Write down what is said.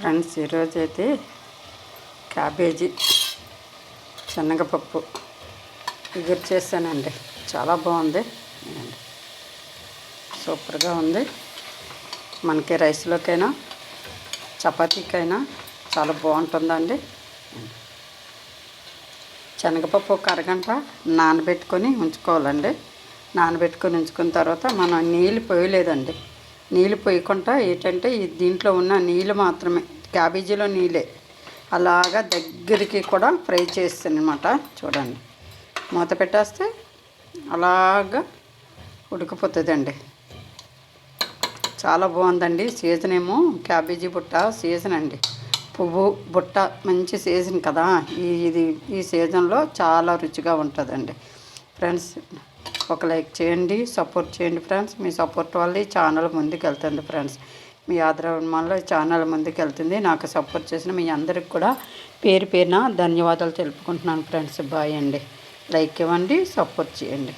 Friends ఈరోజు అయితే cabbage శనగపప్పు ఇగురు చేశానండి. చాలా బాగుంది. సూపర్గా ఉంది. మనకి రైస్లోకైనా చపాతీకైనా చాలా బాగుంటుందండి. శనగపప్పు ఒక అరగంట నానబెట్టుకొని ఉంచుకోవాలండి. నానబెట్టుకొని ఉంచుకున్న తర్వాత మనం నీళ్ళు పోయలేదండి. నీళ్ళు పోయకుండా ఏంటంటే దీంట్లో ఉన్న నీళ్ళు మాత్రమే క్యాబేజీలో నీళ్ళే. అలాగా దగ్గరికి కూడా ఫ్రై చేస్తాను అనమాట చూడండి. మూత పెట్టేస్తే అలాగా ఉడికిపోతుందండి. చాలా బాగుందండి. సీజన్ ఏమో క్యాబేజీ బుట్ట సీజన్ అండి. పువ్వు బుట్ట మంచి సీజన్ కదా. ఈ ఇది ఈ సీజన్లో చాలా రుచిగా ఉంటుందండి. ఫ్రెండ్స్ ఒక లైక్ చేయండి సపోర్ట్ చేయండి ఫ్రెండ్స్. మీ సపోర్ట్ వల్ల ఈ ఛానల్ ముందుకు వెళ్తుంది ఫ్రెండ్స్. మీ ఆదరణ వల్ల ఛానల్ ముందుకు వెళ్తుంది నాకు సపోర్ట్ చేసిన మీ అందరికి కూడా పేరు పేరున ధన్యవాదాలు తెలుపుకుంటున్నాను ఫ్రెండ్స్. బాయ్ అండి. లైక్ ఇవ్వండి సపోర్ట్ చేయండి.